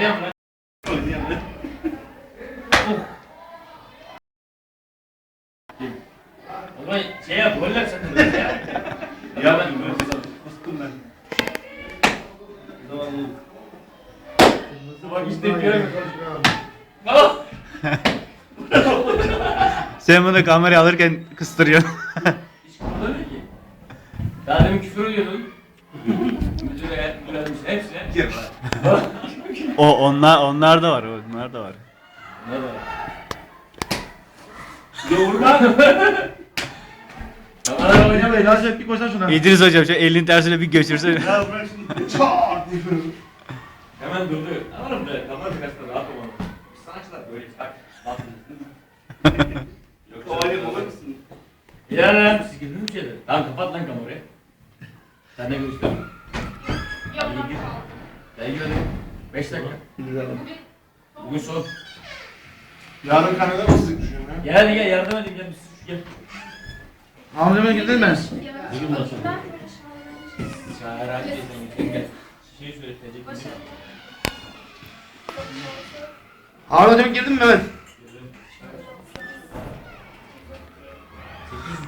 Ayağım lan. Ama şeye boller satın. Ya ben böyle kustum ben. Zavallı. Sen bunu kamera alırken kıstırıyorsun. Hiç kullanmıyor ki. Daha demin küfür ediyordun. Bütün hepsine. Gir. o onlar onlar da var. Onlar da var. Ne var? Ya vurma. Kamera oynamayın. Oynamayın. Lazım bir koysan şuna. İdris hocam şu elin tersine bir götürsene. Ya bırak şunu. Çat diye böyle. Hemen durdu. Amarım be, kamera karşısında rahat olmalı. Sanatçılar böyle tak. Yoksa aile olur musun? İlerle lan, siz girdiniz mi şeyleri? Tamam kapat lan kamerayı. Sen de görüştün. Kal. Ben girelim. Beş dakika. Bilmiyorum. Bugün son. Yarın Kanada mı sık düşünüyorum ya? Gel gel yardım edeyim gel. Biz, gel. Amcama gidelim ben. Bugün nasıl? Çağrı abi gel. Şey söyletecek. Harun hocam girdin mi Mehmet? Girdim. 800 mü?